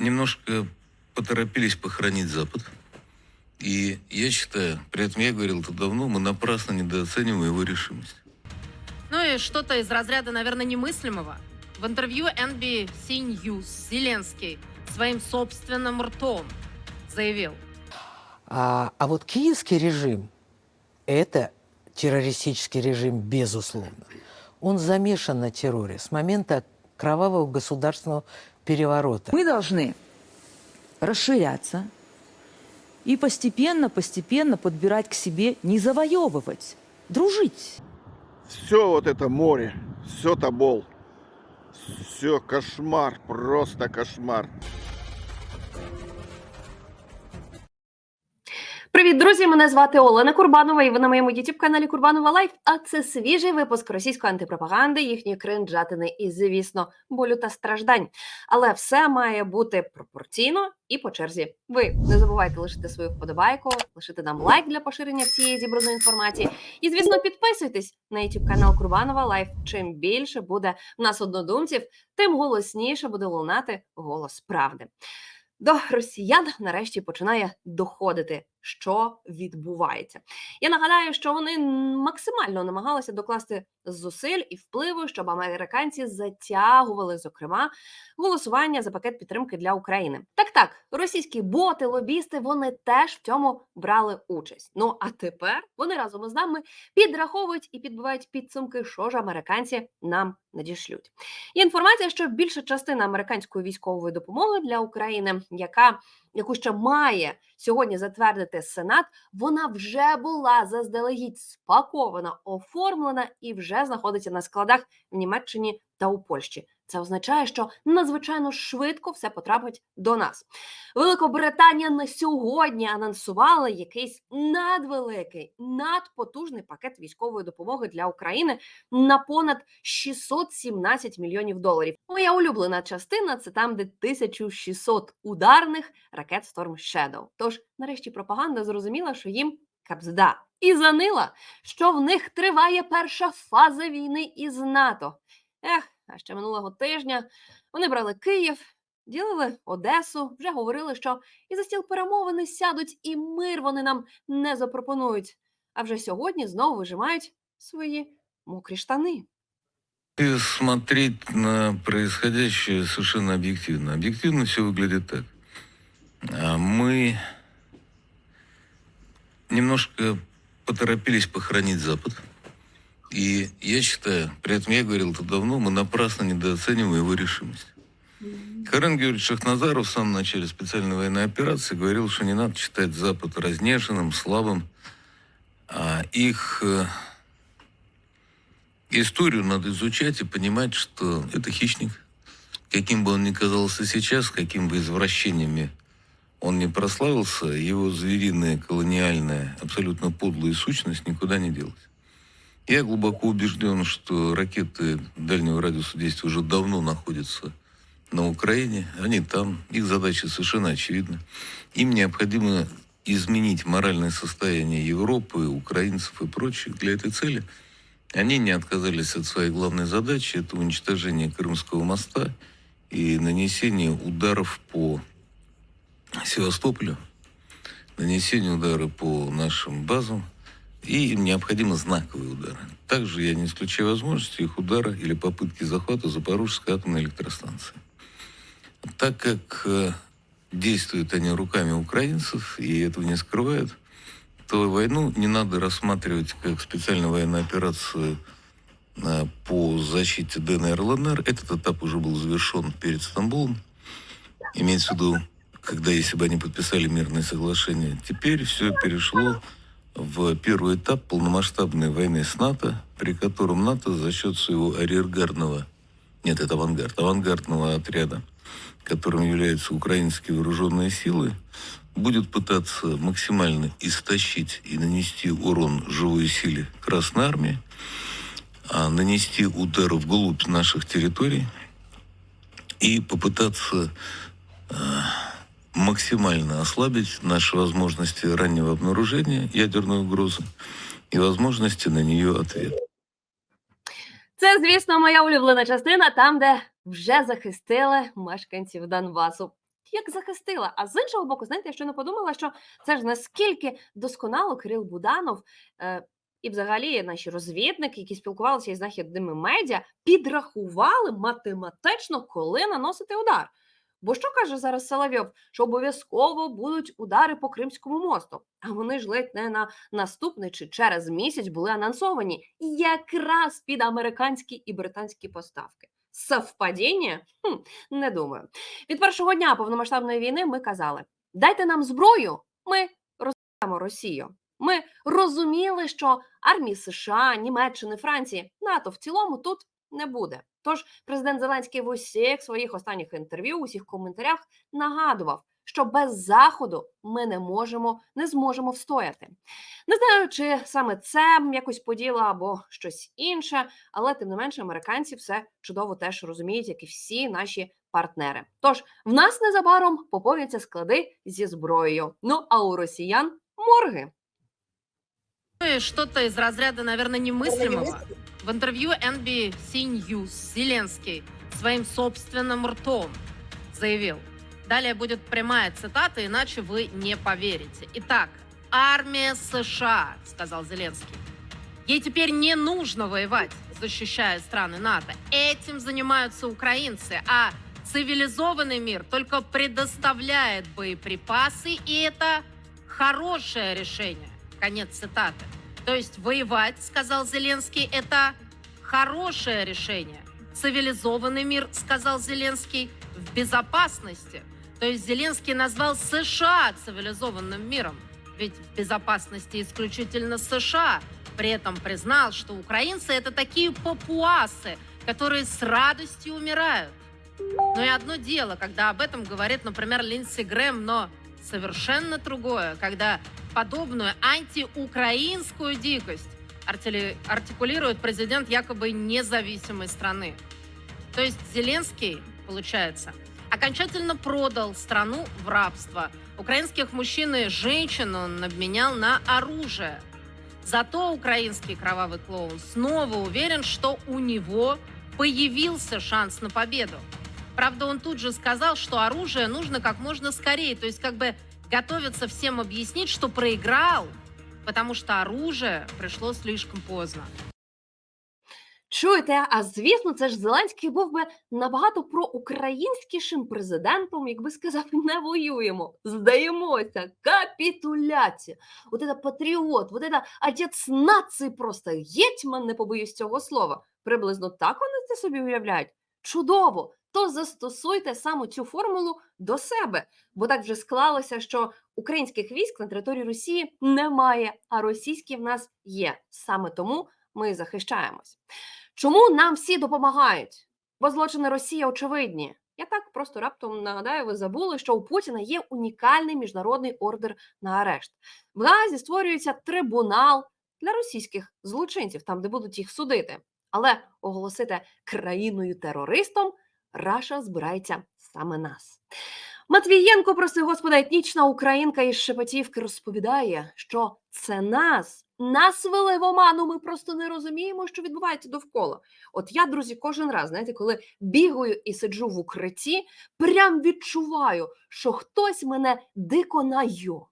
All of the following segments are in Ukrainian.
немножко поторопились похоронить Запад. И я считаю, при этом я говорил это давно, мы напрасно недооцениваем его решимость. Ну и что-то из разряда, наверное, немыслимого. В интервью NBC News Зеленский своим собственным ртом заявил, А, а вот киевский режим – это террористический режим, безусловно. Он замешан на терроре с момента кровавого государственного переворота. Мы должны расширяться и постепенно-постепенно подбирать к себе, не завоевывать, дружить. Все вот это море, все табол. Все кошмар, просто кошмар. Привіт, друзі! Мене звати Олена Курбанова, і ви на моєму youtube каналі Курбанова Лайф. А це свіжий випуск російської антипропаганди, їхньої кринжатини і, звісно, болю та страждань. Але все має бути пропорційно і по черзі. Ви не забувайте лишити свою вподобайку, лишити нам лайк для поширення всієї зібраної інформації. І, звісно, підписуйтесь на youtube канал Курбанова Лайф. Чим більше буде в нас однодумців, тим голосніше буде лунати голос правди. До росіян нарешті починає доходити, що відбувається. Я нагадаю, що вони максимально намагалися докласти зусиль і впливу, щоб американці затягували, зокрема, голосування за пакет підтримки для України. Так, так, російські боти, лобісти, вони теж в цьому брали участь. Ну а тепер вони разом із нами підраховують і підбивають підсумки, що ж американці нам надішлють. Є інформація, що більша частина американської військової допомоги для України, яка яку ще має сьогодні затвердити Сенат, вона вже була заздалегідь спакована, оформлена і вже знаходиться на складах в Німеччині та у Польщі. Це означає, що надзвичайно швидко все потрапить до нас. Великобританія на сьогодні анонсувала якийсь надвеликий, надпотужний пакет військової допомоги для України на понад 617 мільйонів доларів. Моя улюблена частина це там, де 1600 ударних ракет Storm Shadow. Тож, нарешті, пропаганда зрозуміла, що їм капзда. І занила, що в них триває перша фаза війни із НАТО. Ех, а ще минулого тижня вони брали Київ, ділили Одесу, вже говорили, що і за стіл перемовини сядуть, і мир вони нам не запропонують. А вже сьогодні знову вижимають свої мокрі штани. И смотреть на происходящее совершенно объективно. Объективно все выглядит так. А Мы немножко поторопились похоронить Запад. И я считаю, при этом я говорил это давно, мы напрасно недооцениваем его решимость. Карен Георгиевич Шахназаров в самом начале специальной военной операции говорил, что не надо считать Запад разнеженным, слабым. А их э, историю надо изучать и понимать, что это хищник. Каким бы он ни казался сейчас, каким бы извращениями он не прославился, его звериная, колониальная, абсолютно подлая сущность никуда не делась. Я глубоко убежден, что ракеты дальнего радиуса действия уже давно находятся на Украине. Они там. Их задача совершенно очевидна. Им необходимо изменить моральное состояние Европы, украинцев и прочих. Для этой цели они не отказались от своей главной задачи. Это уничтожение Крымского моста и нанесение ударов по Севастополю, нанесение удара по нашим базам, и им необходимы знаковые удары. Также я не исключаю возможности их удара или попытки захвата Запорожской атомной электростанции. Так как э, действуют они руками украинцев, и этого не скрывают, то войну не надо рассматривать как специальную военную операцию э, по защите ДНР ЛНР. Этот этап уже был завершен перед Стамбулом. Имеется в виду, когда если бы они подписали мирное соглашение. Теперь все перешло в первый этап полномасштабной войны с НАТО, при котором НАТО за счет своего арьергардного, нет, это авангард, авангардного отряда, которым являются украинские вооруженные силы, будет пытаться максимально истощить и нанести урон живой силе Красной Армии, а нанести удар вглубь наших территорий и попытаться э, максимально ослабить наши возможности раннего обнаружения ядерной угрозы и возможности на нее ответа. Це, звісно, моя улюблена частина, там, де вже захистили мешканців Донбасу. як захистила. А з іншого боку, знаєте, я ще не подумала, що це ж наскільки досконало Кирил Буданов е, і взагалі наші розвідники, які спілкувалися із західними медіа, підрахували математично, коли наносити удар. Бо що каже зараз Соловйов? Що обов'язково будуть удари по Кримському мосту. А вони ж ледь не на наступний чи через місяць були анонсовані якраз під американські і британські поставки. Совпадіння? Хм, не думаю. Від першого дня повномасштабної війни ми казали: дайте нам зброю, ми роздамо Росію. Ми розуміли, що армії США, Німеччини, Франції, НАТО в цілому тут не буде. Тож президент Зеленський в усіх своїх останніх інтерв'ю, у усіх коментарях нагадував, що без заходу ми не можемо, не зможемо встояти. Не знаю, чи саме це якось поділа або щось інше, але тим не менше американці все чудово теж розуміють, як і всі наші партнери. Тож в нас незабаром поповняться склади зі зброєю. Ну а у росіян морги. Ну что-то из разряда, наверное, немыслимого. В интервью NBC News Зеленский своим собственным ртом заявил. Далее будет прямая цитата, иначе вы не поверите. Итак, армия США, сказал Зеленский. Ей теперь не нужно воевать, защищая страны НАТО. Этим занимаются украинцы, а цивилизованный мир только предоставляет боеприпасы, и это хорошее решение. Конец цитаты. То есть воевать, сказал Зеленский, это хорошее решение. Цивилизованный мир, сказал Зеленский, в безопасности. То есть Зеленский назвал США цивилизованным миром. Ведь в безопасности исключительно США. При этом признал, что украинцы это такие папуасы, которые с радостью умирают. Но и одно дело, когда об этом говорит, например, Линдси Грэм, но совершенно другое, когда подобную антиукраинскую дикость артикулирует президент якобы независимой страны. То есть Зеленский, получается, окончательно продал страну в рабство. Украинских мужчин и женщин он обменял на оружие. Зато украинский кровавый клоун снова уверен, что у него появился шанс на победу. Правда, он тут же сказал, что оружие нужно как можно скорее, то есть как бы готовится всем объяснить, что проиграл, потому что оружие пришло слишком поздно. Чуєте, а звісно, це ж Зеленський був би набагато проукраїнськішим президентом, якби сказав, не воюємо, здаємося, капітуляція. От це патріот, от це отець нації просто гетьман, не побоюсь цього слова. Приблизно так вони це собі уявляють. Чудово! То застосуйте саме цю формулу до себе, бо так вже склалося, що українських військ на території Росії немає, а російські в нас є. Саме тому ми захищаємось. Чому нам всі допомагають? Бо злочини Росії очевидні. Я так просто раптом нагадаю, ви забули, що у Путіна є унікальний міжнародний ордер на арешт. В Газі створюється трибунал для російських злочинців, там де будуть їх судити. Але оголосити країною терористом Раша збирається саме нас. Матвієнко, прости господа, етнічна українка із Шепетівки розповідає, що це нас, нас вели в оману. Ми просто не розуміємо, що відбувається довкола. От я, друзі, кожен раз, знаєте, коли бігаю і сиджу в укритті, прям відчуваю, що хтось мене дико найо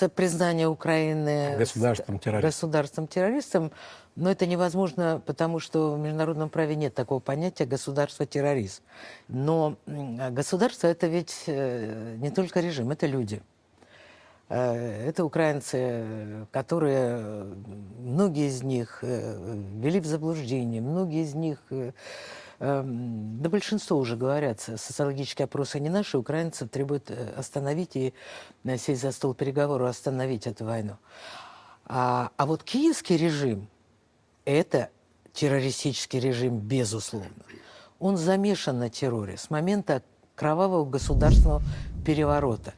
Это признание Украины Государством террористом. государством-террористом, но это невозможно, потому что в международном праве нет такого понятия государство-террорист. Но м, а государство это ведь э, не только режим, это люди. Э, Это украинцы, э, которые, э, многие из них э, ввели в заблуждение, многие из них, э, эм, большинство уже говорят, со- социологические опросы не наши, украинцев требуют э, остановить и э, сесть за стол переговоров, остановить эту войну. А, а вот киевский режим – это террористический режим, безусловно. Он замешан на терроре с момента кровавого государственного переворота.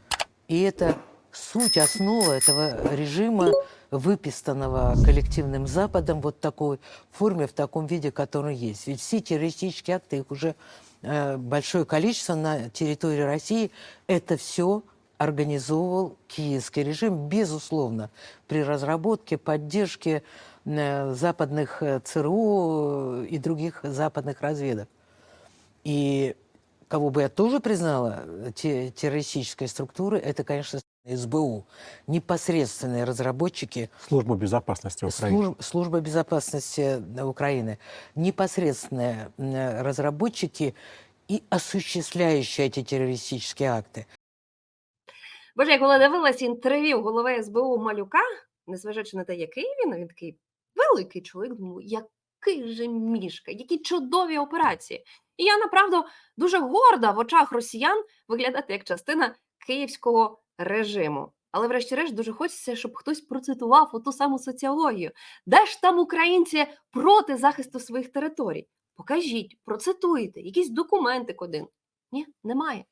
И это суть, основа этого режима, выпистанного коллективным Западом вот такой форме, в таком виде, который есть. Ведь все террористические акты, их уже э, большое количество на территории России, это все организовывал киевский режим, безусловно, при разработке, поддержке э, западных э, ЦРУ и других западных разведок. И кого бы я тоже признала те- террористической структурой, это, конечно, СБУ. Непосредственные разработчики Службу безопасности Украины. Служб- Служба безопасности э, Украины, непосредственные м, разработчики и осуществляющие эти террористические акты. Боже, я коли дивилась інтерв'ю голови СБУ Малюка, незважаючи на те, який він, він такий великий чоловік, думаю, який же мішка, які чудові операції. І я направду дуже горда в очах росіян виглядати як частина київського режиму. Але, врешті-решт, дуже хочеться, щоб хтось процитував оту саму соціологію. Де ж там українці проти захисту своїх територій? Покажіть, процитуйте, якісь документи один. Ні, немає.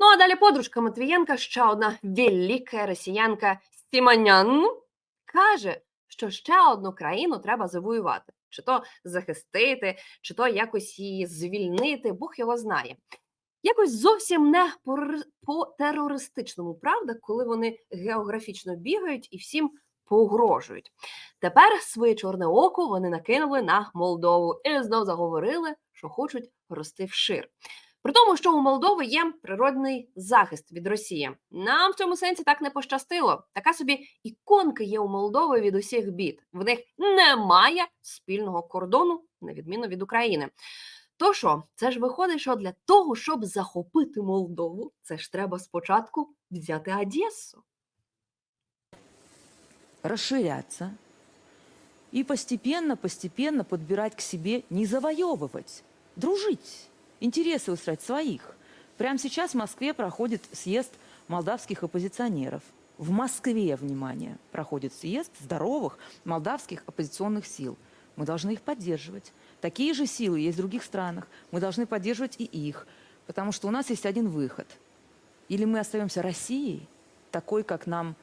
Ну а далі подружка Матвієнка, ще одна велика росіянка Стіманян, каже, що ще одну країну треба завоювати, чи то захистити, чи то якось її звільнити, Бог його знає. Якось зовсім не по, терористичному, правда, коли вони географічно бігають і всім погрожують. Тепер своє чорне око вони накинули на Молдову і знов заговорили, що хочуть рости вшир. При тому, що у Молдови є природний захист від Росії. Нам в цьому сенсі так не пощастило. Така собі іконка є у Молдови від усіх бід. В них немає спільного кордону, на відміну від України. То що, це ж виходить, що для того, щоб захопити Молдову, це ж треба спочатку взяти Одесу. расширяться и постепенно-постепенно подбирать к себе, не завоевывать, дружить, интересы устраивать своих. Прямо сейчас в Москве проходит съезд молдавских оппозиционеров. В Москве, внимание, проходит съезд здоровых молдавских оппозиционных сил. Мы должны их поддерживать. Такие же силы есть в других странах. Мы должны поддерживать и их. Потому что у нас есть один выход. Или мы остаемся Россией, такой, как нам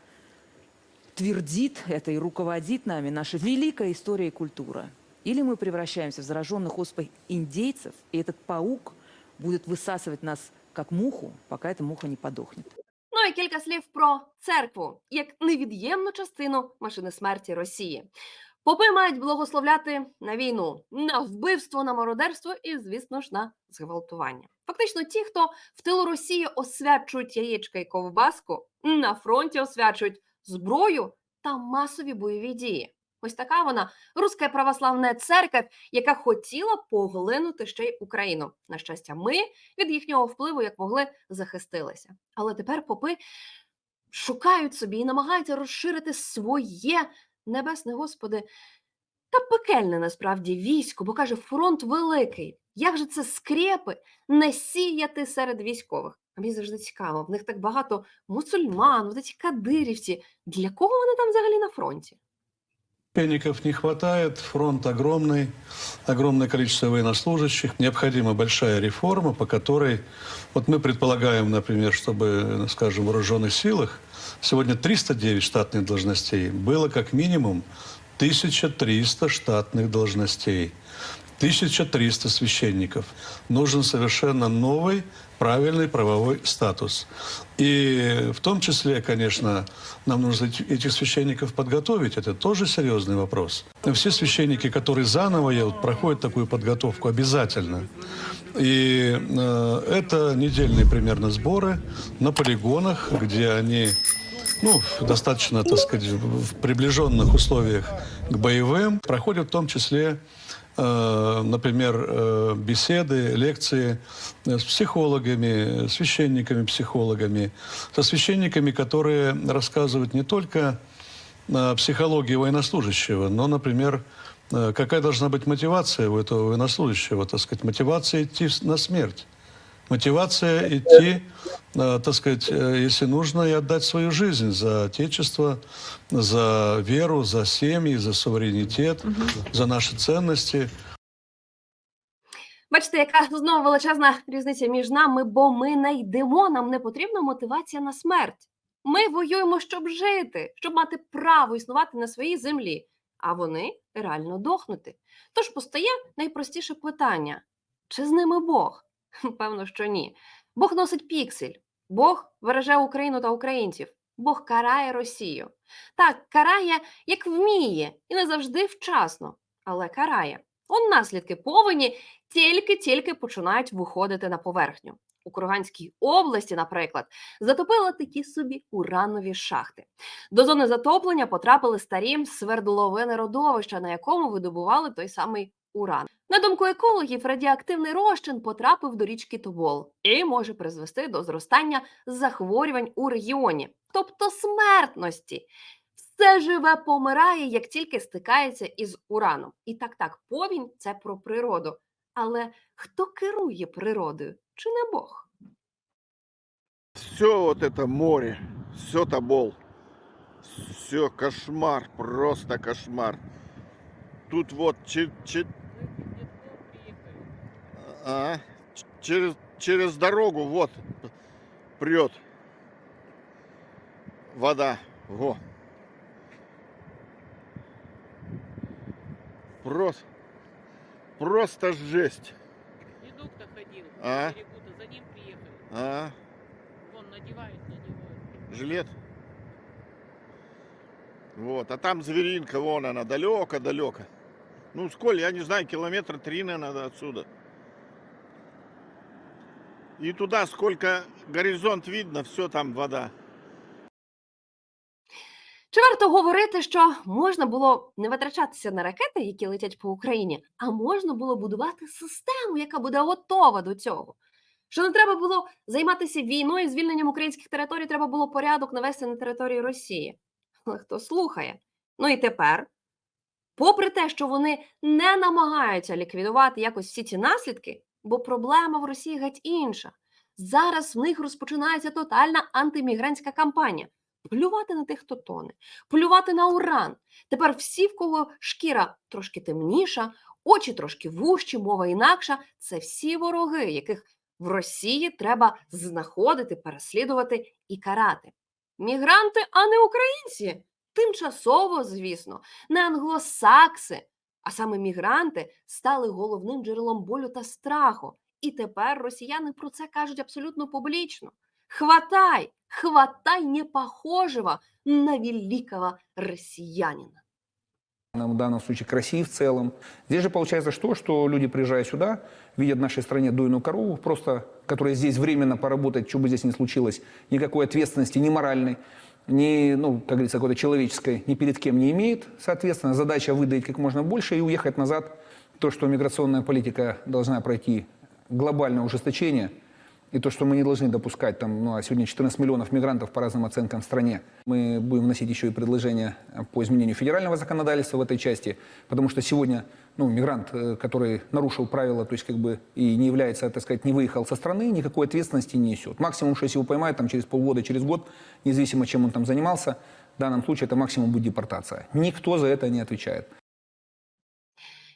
твердит это и руководит нами наша великая история и культура. Или мы превращаемся в зараженных оспой индейцев, и этот паук будет высасывать нас как муху, пока эта муха не подохнет. Ну і кілька слів про церкву як невід'ємну частину машини смерті Росії. Попи мають благословляти на війну, на вбивство, на мародерство і, звісно ж, на зґвалтування. Фактично, ті, хто в тилу Росії освячують яєчка і ковбаску, на фронті освячують зброю та масові бойові дії. Ось така вона руська православна церква, яка хотіла поглинути ще й Україну. На щастя, ми від їхнього впливу як могли захистилися. Але тепер попи шукають собі і намагаються розширити своє небесне Господи та пекельне насправді військо, бо каже, фронт великий. Як же це скрепи не сіяти серед військових? А мені завжди цікаво, в них так багато мусульман, от ці кадирівці. Для кого вони там взагалі на фронті? Пенников не хватает, фронт огромный, огромное количество военнослужащих. Необходима большая реформа, по которой, вот мы предполагаем, например, чтобы, скажем, в вооруженных силах сегодня 309 штатных должностей, было как минимум 1300 штатных должностей, 1300 священников. Нужен совершенно новый, правильный правовой статус. И в том числе, конечно, нам нужно эти- этих священников подготовить. Это тоже серьезный вопрос. Все священники, которые заново едут, проходят такую подготовку обязательно. И э, это недельные примерно сборы на полигонах, где они ну, достаточно, так сказать, в приближенных условиях к боевым. Проходят в том числе, э, например, э, беседы, лекции с психологами, священниками, психологами, со священниками, которые рассказывают не только психологии военнослужащего, но, например, э, какая должна быть мотивация у этого военнослужащего, так сказать, мотивация идти на смерть. Мотивация идти, э, так сказать, э, если нужно, и отдать свою жизнь за Отечество, за веру, за семьи, за суверенитет, за наши ценности. Бачите, яка знову величезна різниця між нами, бо ми не йдемо, нам не потрібна мотивація на смерть. Ми воюємо, щоб жити, щоб мати право існувати на своїй землі, а вони реально дохнути. Тож постає найпростіше питання: чи з ними Бог? Певно, що ні. Бог носить піксель, Бог береже Україну та українців, Бог карає Росію. Так, карає, як вміє, і не завжди вчасно, але карає. Он наслідки повені тільки-тільки починають виходити на поверхню. У Курганській області, наприклад, затопили такі собі уранові шахти. До зони затоплення потрапили старі свердловини родовища, на якому видобували той самий уран. На думку екологів, радіоактивний розчин потрапив до річки Тобол і може призвести до зростання захворювань у регіоні, тобто смертності. Все живе помирає, як тільки стикається із ураном. І так, так, повінь це про природу. Але хто керує природою? Чи не Бог? Все вот это море, все тобол. Все кошмар, просто кошмар. Тут вот А, через, через дорогу вот прет вода. Во. Просто, просто жесть. Дедук-то ходил А? берегу-то, за ним приехали. А, Вон надевает на него. жилет. Вот, а там зверинка, вон она, далеко-далеко. Ну, сколь, я не знаю, километра три, наверное, отсюда. И туда сколько горизонт видно, все там вода. Чи варто говорити, що можна було не витрачатися на ракети, які летять по Україні, а можна було будувати систему, яка буде готова до цього? Що не треба було займатися війною, звільненням українських територій, треба було порядок навести на території Росії. Але хто слухає? Ну і тепер, попри те, що вони не намагаються ліквідувати якось всі ці наслідки, бо проблема в Росії геть інша. Зараз в них розпочинається тотальна антимігрантська кампанія. Плювати на тих, хто тоне, полювати на уран. Тепер всі, в кого шкіра трошки темніша, очі трошки вужчі, мова інакша, це всі вороги, яких в Росії треба знаходити, переслідувати і карати. Мігранти, а не українці. Тимчасово, звісно, не англосакси, а саме мігранти стали головним джерелом болю та страху. І тепер росіяни про це кажуть абсолютно публічно. Хватай, хватай непохожего на великого россиянина. в данном случае к России в целом. Здесь же получается что, что люди, приезжая сюда, видят в нашей стране дойную корову, просто, которая здесь временно поработает, что бы здесь ни случилось, никакой ответственности ни моральной, ни, ну, как говорится, какой-то человеческой, ни перед кем не имеет. Соответственно, задача выдать как можно больше и уехать назад. То, что миграционная политика должна пройти глобальное ужесточение – и то, что мы не должны допускать, там, ну, а сегодня 14 миллионов мигрантов по разным оценкам в стране. Мы будем вносить еще и предложения по изменению федерального законодательства в этой части, потому что сегодня ну, мигрант, э, который нарушил правила, то есть как бы и не является, так сказать, не выехал со страны, никакой ответственности не несет. Максимум, что если его поймают там, через полгода, через год, независимо, чем он там занимался, в данном случае это максимум будет депортация. Никто за это не отвечает.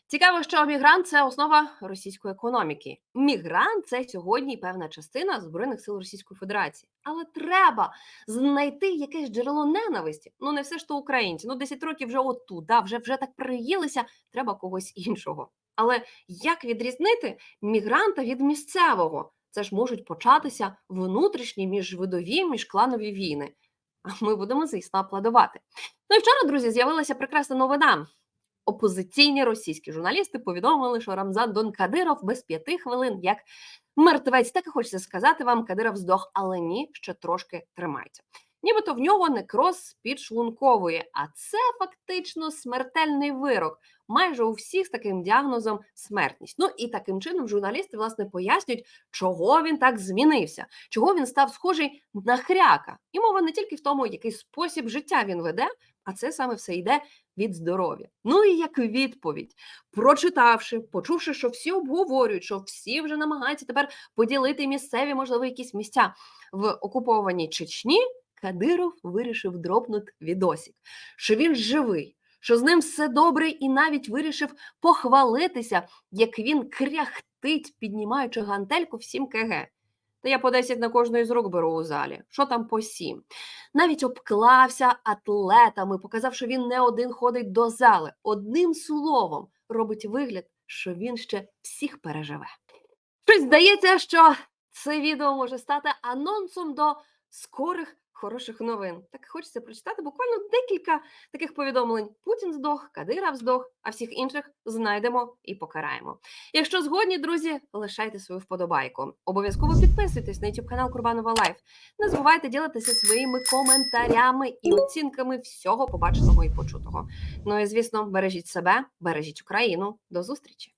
Цікаво, що мігрант це основа російської економіки. Мігрант це сьогодні певна частина збройних сил Російської Федерації. Але треба знайти якесь джерело ненависті. Ну не все ж то українці. Ну 10 років вже отут, да, вже вже так приїлися. Треба когось іншого. Але як відрізнити мігранта від місцевого? Це ж можуть початися внутрішні міжвидові, міжкланові війни. А ми будемо, звісно, аплодувати. Ну і вчора, друзі, з'явилася прекрасна новина. Опозиційні російські журналісти повідомили, що Рамзан Дон Кадиров без п'яти хвилин як мертвець. Так і хочеться сказати вам, Кадиров здох, але ні, ще трошки тримається. Нібито в нього некроз підшлункової, а це фактично смертельний вирок. Майже у всіх з таким діагнозом смертність. Ну і таким чином журналісти власне пояснюють, чого він так змінився, чого він став схожий на хряка. І мова не тільки в тому, який спосіб життя він веде, а це саме все йде від здоров'я. Ну і як відповідь, прочитавши, почувши, що всі обговорюють, що всі вже намагаються тепер поділити місцеві, можливо, якісь місця в окупованій Чечні, Кадиров вирішив дропнути відосік, що він живий, що з ним все добре, і навіть вирішив похвалитися, як він кряхтить, піднімаючи гантельку в 7 кг. Я по 10 на кожної з рук беру у залі. Що там по 7? Навіть обклався атлетами, показав, що він не один ходить до зали. Одним словом робить вигляд, що він ще всіх переживе. Щось здається, що це відео може стати анонсом до скорих хороших новин. Так хочеться прочитати буквально декілька таких повідомлень. Путін здох, Кадиров здох, а всіх інших знайдемо і покараємо. Якщо згодні, друзі, лишайте свою вподобайку. Обов'язково підписуйтесь на YouTube канал Курбанова Лайф. Не забувайте ділитися своїми коментарями і оцінками всього побаченого і почутого. Ну і звісно, бережіть себе, бережіть Україну. До зустрічі!